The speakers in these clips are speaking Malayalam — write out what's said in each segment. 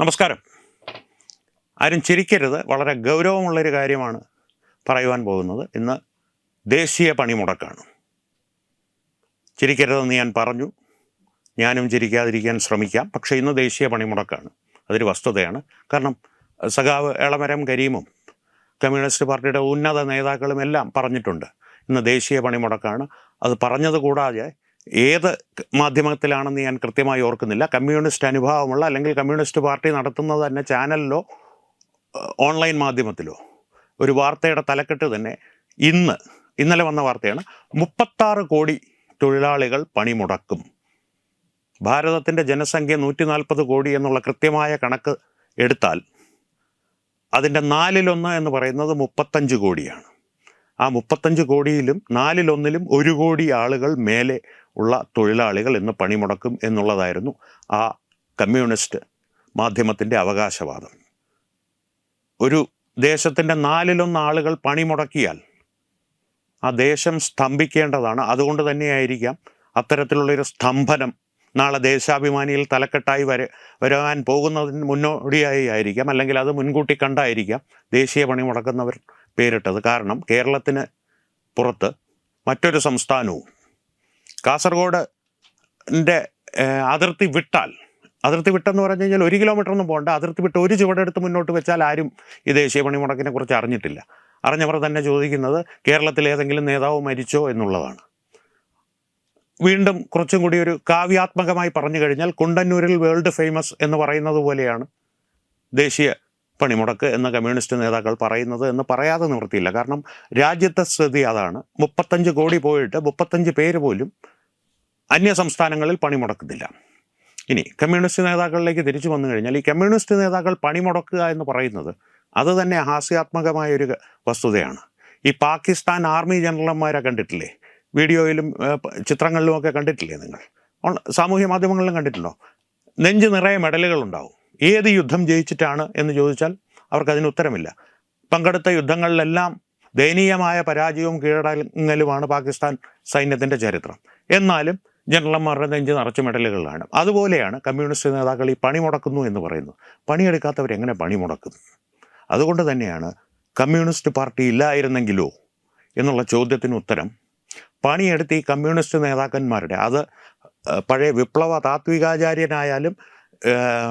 നമസ്കാരം. ആരും ചിരിക്കരുത്. വളരെ ഗൗരവമുള്ളൊരു കാര്യമാണ് പറയുവാൻ പോകുന്നത്. ഇന്ന് ദേശീയ പണിമുടക്കാണ്. ചിരിക്കരുതെന്ന് ഞാൻ പറഞ്ഞു. ഞാനും ചിരിക്കാതിരിക്കാൻ ശ്രമിക്കാം. പക്ഷേ ഇന്ന് ദേശീയ പണിമുടക്കാണ്. അതൊരു വസ്തുതയാണ്. കാരണം സഖാവ് എളമരം കരീമും കമ്മ്യൂണിസ്റ്റ് പാർട്ടിയുടെ ഉന്നത നേതാക്കളും എല്ലാം പറഞ്ഞിട്ടുണ്ട്. ഇന്ന് ദേശീയ പണിമുടക്കാണ്. അത് പറഞ്ഞത് കൂടാതെ ഏത് മാധ്യമത്തിലാണെന്ന് ഞാൻ കൃത്യമായി ഓർക്കുന്നില്ല. കമ്മ്യൂണിസ്റ്റ് അനുഭാവമുള്ള അല്ലെങ്കിൽ കമ്മ്യൂണിസ്റ്റ് പാർട്ടി നടത്തുന്നത് തന്നെ ചാനലിലോ ഓൺലൈൻ മാധ്യമത്തിലോ. ഒരു വാർത്തയുടെ തലക്കെട്ട് തന്നെ ഇന്ന് ഇന്നലെ വന്ന വാർത്തയാണ് മുപ്പത്താറ് കോടി തൊഴിലാളികൾ പണിമുടക്കും. ഭാരതത്തിന്റെ ജനസംഖ്യ നൂറ്റി നാൽപ്പത് കോടി എന്നുള്ള കൃത്യമായ കണക്ക് എടുത്താൽ അതിന്റെ നാലിലൊന്ന് എന്ന് പറയുന്നത് മുപ്പത്തഞ്ച് കോടിയാണ്. ആ മുപ്പത്തഞ്ച് കോടിയിലും നാലിലൊന്നിലും ഒരു കോടി ആളുകൾ മേലെ ഉള്ള തൊഴിലാളികൾ ഇന്ന് പണിമുടക്കും എന്നുള്ളതായിരുന്നു ആ കമ്മ്യൂണിസ്റ്റ് മാധ്യമത്തിന്റെ അവകാശവാദം. ഒരു ദേശത്തിന്റെ നാലിലൊന്ന് ആളുകൾ പണിമുടക്കിയാൽ ആ ദേശം സ്തംഭിക്കേണ്ടതാണ്. അതുകൊണ്ട് തന്നെയായിരിക്കാം അത്തരത്തിലുള്ളൊരു സ്തംഭനം നാളെ ദേശാഭിമാനിയിൽ തലക്കെട്ടായി വര വരാൻ പോകുന്നതിന് മുന്നോടിയായി ആയിരിക്കാം. അല്ലെങ്കിൽ അത് മുൻകൂട്ടി കണ്ടായിരിക്കാം ദേശീയ പണിമുടക്കുന്നവർ പേരിട്ടത്. കാരണം കേരളത്തിന് പുറത്ത് മറ്റൊരു സംസ്ഥാനവും കാസർഗോഡിന്റെ അതിർത്തി വിട്ടാൽ അതിർത്തി വിട്ടെന്ന് പറഞ്ഞു കഴിഞ്ഞാൽ ഒരു കിലോമീറ്റർ ഒന്നും പോകണ്ട. അതിർത്തി വിട്ട് ഒരു ചുവടെടുത്ത് മുന്നോട്ട് വെച്ചാൽ ആരും ഈ ദേശീയ പണിമുടക്കിനെ കുറിച്ച് അറിഞ്ഞിട്ടില്ല. അറിഞ്ഞവർ തന്നെ ചോദിക്കുന്നത് കേരളത്തിൽ ഏതെങ്കിലും നേതാവ് മരിച്ചോ എന്നുള്ളതാണ്. വീണ്ടും കുറച്ചും കൂടി ഒരു കാവ്യാത്മകമായി പറഞ്ഞു കഴിഞ്ഞാൽ കുണ്ടന്നൂരിൽ വേൾഡ് ഫേമസ് എന്ന് പറയുന്നത് പോലെയാണ് ദേശീയ പണിമുടക്ക് എന്ന കമ്മ്യൂണിസ്റ്റ് നേതാക്കൾ പറയുന്നത് എന്ന് പറയാതെ നിവൃത്തിയില്ല. കാരണം രാജ്യത്തെ സ്ഥിതി അതാണ്. മുപ്പത്തഞ്ച് കോടി പോയിട്ട് മുപ്പത്തഞ്ച് പേര് പോലും അന്യ സംസ്ഥാനങ്ങളിൽ പണിമുടക്കുന്നില്ല. ഇനി കമ്മ്യൂണിസ്റ്റ് നേതാക്കളിലേക്ക് തിരിച്ചു വന്നു കഴിഞ്ഞാൽ ഈ കമ്മ്യൂണിസ്റ്റ് നേതാക്കൾ പണിമുടക്കുക എന്ന് പറയുന്നത് അത് തന്നെ ഹാസ്യാത്മകമായ ഒരു വസ്തുതയാണ്. ഈ പാകിസ്ഥാൻ ആർമി ജനറൽമാരെ കണ്ടിട്ടില്ലേ? വീഡിയോയിലും ചിത്രങ്ങളിലും ഒക്കെ കണ്ടിട്ടില്ലേ നിങ്ങൾ? സാമൂഹ്യ മാധ്യമങ്ങളിലും കണ്ടിട്ടുണ്ടോ? നെഞ്ച് നിറയെ മെഡലുകൾ ഉണ്ടാവും ഏത് യുദ്ധം ജയിച്ചിട്ടാണ് എന്ന് ചോദിച്ചാൽ അവർക്ക് അതിന് ഉത്തരമില്ല. പങ്കെടുത്ത യുദ്ധങ്ങളിലെല്ലാം ദയനീയമായ പരാജയവും കീഴടങ്ങലുമാണ് പാകിസ്ഥാൻ സൈന്യത്തിന്റെ ചരിത്രം. എന്നാലും ജനറൽമാരുടെ നെഞ്ച് നിറച്ച് മെഡലുകളാണ് അതുപോലെയാണ് കമ്മ്യൂണിസ്റ്റ് നേതാക്കൾ ഈ പണി മുടക്കുന്നു എന്ന് പറയുന്നത്. പണിയെടുക്കാത്തവർ എങ്ങനെ പണി മുടക്കും? അതുകൊണ്ട് തന്നെയാണ് കമ്മ്യൂണിസ്റ്റ് പാർട്ടി ഇല്ലായിരുന്നെങ്കിലോ എന്നുള്ള ചോദ്യത്തിന് ഉത്തരം പണിയെടുത്ത് ഈ കമ്മ്യൂണിസ്റ്റ് നേതാക്കന്മാരുടെ അത് പഴയ വിപ്ലവ താത്വികാചാര്യനായാലും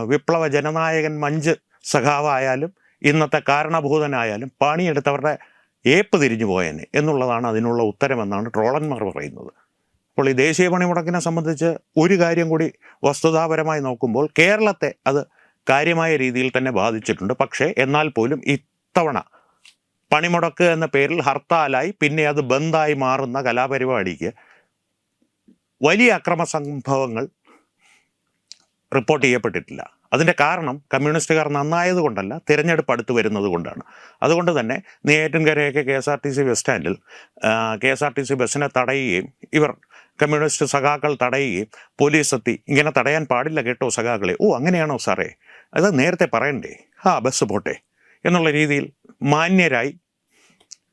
വിപ്ലവ ജനനായകൻ മഞ്ച് സഖാവായാലും ഇന്നത്തെ കാരണഭൂതനായാലും പണിയെടുത്തവരുടെ ഏപ്പ് തിരിഞ്ഞു പോയേനെ എന്നുള്ളതാണ് അതിനുള്ള ഉത്തരമെന്നാണ് ട്രോളന്മാർ പറയുന്നത്. അപ്പോൾ ഈ ദേശീയ പണിമുടക്കിനെ സംബന്ധിച്ച് ഒരു കാര്യം കൂടി വസ്തുതാപരമായി നോക്കുമ്പോൾ കേരളത്തെ അത് കാര്യമായ രീതിയിൽ തന്നെ ബാധിച്ചിട്ടുണ്ട്. പക്ഷേ എന്നാൽ പോലും ഇത്തവണ പണിമുടക്ക് എന്ന പേരിൽ ഹർത്താലായി പിന്നെ അത് ബന്ദായി മാറുന്ന കലാപരിപാടിക്ക് വലിയ അക്രമ സംഭവങ്ങൾ റിപ്പോർട്ട് ചെയ്യപ്പെട്ടിട്ടില്ല. അതിന്റെ കാരണം കമ്മ്യൂണിസ്റ്റുകാർ നന്നായത് കൊണ്ടല്ല തിരഞ്ഞെടുപ്പ് അടുത്ത് വരുന്നത് കൊണ്ടാണ് അതുകൊണ്ട് തന്നെ നെയ്യാറ്റിൻകരയൊക്കെ K S R T C bus സ്റ്റാൻഡിൽ K S R T C ബസ്സിനെ തടയുകയും ഇവർ കമ്മ്യൂണിസ്റ്റ് സഖാക്കൾ തടയുകയും പോലീസ് എത്തി. ഇങ്ങനെ തടയാൻ പാടില്ല കേട്ടോ സഖാക്കളെ. ഓ അങ്ങനെയാണോ സാറേ? അത് നേരത്തെ പറയണ്ടേ? ആ ബസ് പോട്ടെ. എന്നുള്ള രീതിയിൽ മാന്യരായി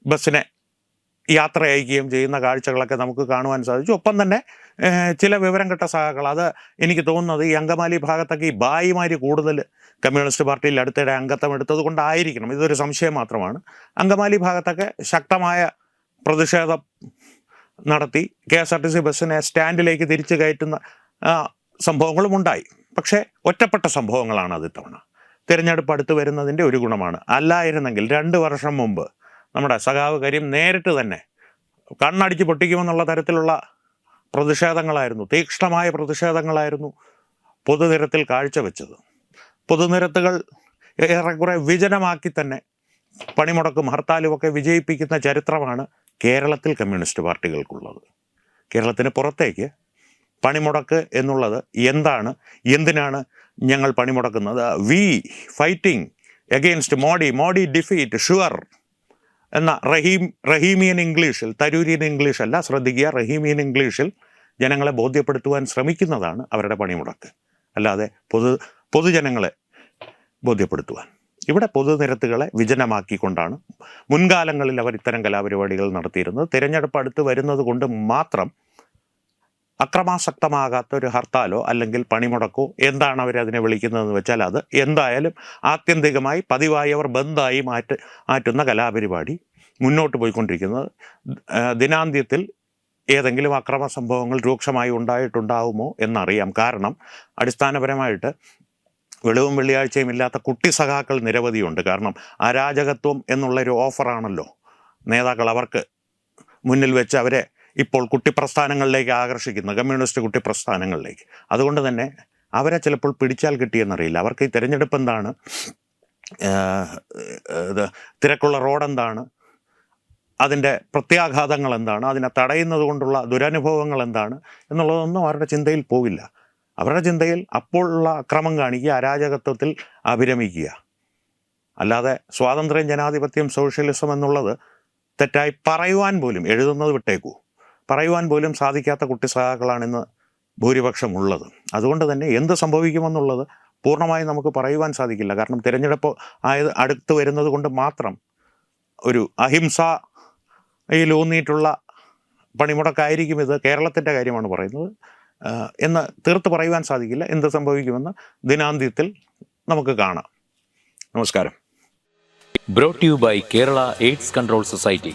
ബസ്സിനെ യാത്ര അയക്കുകയും ചെയ്യുന്ന കാഴ്ചകളൊക്കെ നമുക്ക് കാണുവാൻ സാധിച്ചു. ഒപ്പം തന്നെ ചില വിവരം കെട്ട സഹാക്കൾ അത് എനിക്ക് തോന്നുന്നത് ഈ അങ്കമാലി ഭാഗത്തൊക്കെ ഈ ബായിമാര് കൂടുതൽ കമ്മ്യൂണിസ്റ്റ് പാർട്ടിയിൽ അടുത്തിടെ അംഗത്വം എടുത്തത് കൊണ്ടായിരിക്കണം ഇതൊരു സംശയം മാത്രമാണ്. അങ്കമാലി ഭാഗത്തൊക്കെ ശക്തമായ പ്രതിഷേധം നടത്തി K S R T C ബസ്സിനെ സ്റ്റാൻഡിലേക്ക് തിരിച്ചു കയറ്റുന്ന സംഭവങ്ങളും ഉണ്ടായി. പക്ഷേ ഒറ്റപ്പെട്ട സംഭവങ്ങളാണ് അത് ഇത്തവണ. തിരഞ്ഞെടുപ്പ് അടുത്ത് വരുന്നതിന്റെ ഒരു ഗുണമാണ്. അല്ലായിരുന്നെങ്കിൽ രണ്ട് വർഷം മുമ്പ് നമ്മുടെ സഖാവ് കരീം നേരിട്ട് തന്നെ കണ്ണടിച്ച് പൊട്ടിക്കുമെന്നുള്ള തരത്തിലുള്ള പ്രതിഷേധങ്ങളായിരുന്നു തീക്ഷ്ണമായ പ്രതിഷേധങ്ങളായിരുന്നു പൊതുനിരത്തിൽ കാഴ്ചവെച്ചത്. പൊതുനിരത്തുകൾ ഏറെക്കുറെ വിജനമാക്കി തന്നെ പണിമുടക്കും ഹർത്താലും ഒക്കെ വിജയിപ്പിക്കുന്ന ചരിത്രമാണ് കേരളത്തിൽ കമ്മ്യൂണിസ്റ്റ് പാർട്ടികൾക്കുള്ളത്. കേരളത്തിന് പുറത്തേക്ക് പണിമുടക്ക് എന്നുള്ളത് എന്താണ് എന്തിനാണ് ഞങ്ങൾ പണിമുടക്കുന്നത്? We fighting against Modi Modi defeat sure. എന്ന റഹീം റഹീമിയൻ ഇംഗ്ലീഷിൽ തരൂരിയൻ ഇംഗ്ലീഷ് അല്ല ശ്രദ്ധിക്കുക റഹീമിയൻ ഇംഗ്ലീഷിൽ ജനങ്ങളെ ബോധ്യപ്പെടുത്തുവാൻ ശ്രമിക്കുന്നതാണ് അവരുടെ പണിമുടക്ക്. അല്ലാതെ പൊതു പൊതുജനങ്ങളെ ബോധ്യപ്പെടുത്തുവാൻ. ഇവിടെ പൊതുനിരത്തുകളെ വിജനമാക്കിക്കൊണ്ടാണ് മുൻകാലങ്ങളിൽ അവർ ഇത്തരം കലാപരിപാടികൾ നടത്തിയിരുന്നത്. തിരഞ്ഞെടുപ്പ് അടുത്ത് വരുന്നത് കൊണ്ട് മാത്രം അക്രമാസക്തമാകാത്ത ഒരു ഹർത്താലോ അല്ലെങ്കിൽ പണിമുടക്കോ എന്താണ് അവരതിനെ വിളിക്കുന്നതെന്ന് വെച്ചാൽ അത് എന്തായാലും ആത്യന്തികമായി പതിവായി അവർ ബന്ധായി മാറ്റ മാറ്റുന്ന കലാപരിപാടി മുന്നോട്ട് പോയിക്കൊണ്ടിരിക്കുന്നത്. ദിനാന്ത്യത്തിൽ ഏതെങ്കിലും അക്രമ സംഭവങ്ങൾ രൂക്ഷമായി ഉണ്ടായിട്ടുണ്ടാവുമോ എന്നറിയാം. കാരണം അടിസ്ഥാനപരമായിട്ട് വെളിവും വെള്ളിയാഴ്ചയും ഇല്ലാത്ത കുട്ടി സഖാക്കൾ നിരവധിയുണ്ട്. കാരണം അരാജകത്വം എന്നുള്ളൊരു ഓഫറാണല്ലോ. നേതാക്കൾ അവർക്ക് മുന്നിൽ വെച്ച് അവരെ ഇപ്പോൾ കുട്ടിപ്രസ്ഥാനങ്ങളിലേക്ക് ആകർഷിക്കുന്നത് കമ്മ്യൂണിസ്റ്റ് കുട്ടിപ്രസ്ഥാനങ്ങളിലേക്ക്. അതുകൊണ്ട് തന്നെ അവരെ ചിലപ്പോൾ പിടിച്ചാൽ കിട്ടിയെന്നറിയില്ല. അവർക്ക് ഈ തിരഞ്ഞെടുപ്പ് എന്താണ്? തിരക്കുള്ള റോഡ് എന്താണ്? അതിന്റെ പ്രത്യാഘാതങ്ങൾ എന്താണ്? അതിനെ തടയുന്നത് കൊണ്ടുള്ള ദുരനുഭവങ്ങൾ എന്താണ്? എന്നുള്ളതൊന്നും അവരുടെ ചിന്തയിൽ പോവില്ല. അവരുടെ ചിന്തയിൽ അപ്പോൾ ഉള്ള അക്രമം കാണിക്കുക അരാജകത്വത്തിൽ അഭിരമിക്കുക. അല്ലാതെ സ്വാതന്ത്ര്യം ജനാധിപത്യം സോഷ്യലിസം എന്നുള്ളത് തെറ്റായി പറയുവാൻ പോലും എഴുതുന്നത് വിട്ടേക്കൂ. പറയുവാൻ പോലും സാധിക്കാത്ത കുട്ടി സഹാക്കളാണ് ഇന്ന് ഭൂരിപക്ഷം ഉള്ളത് അതുകൊണ്ട് തന്നെ എന്ത് സംഭവിക്കുമെന്നുള്ളത് പൂർണമായും നമുക്ക് പറയുവാൻ സാധിക്കില്ല. കാരണം തിരഞ്ഞെടുപ്പ് ആയത് അടുത്ത് വരുന്നത് കൊണ്ട് മാത്രം ഒരു അഹിംസയിലൂന്നിയിട്ടുള്ള പണിമുടക്കായിരിക്കും ഇത് കേരളത്തിന്റെ കാര്യമാണ് പറയുന്നത്. എന്ന് തീർത്ത് പറയുവാൻ സാധിക്കില്ല. എന്ത് സംഭവിക്കുമെന്ന് ദിനാന്ത്യത്തിൽ നമുക്ക് കാണാം. നമസ്കാരം. Brought you by Kerala AIDS control society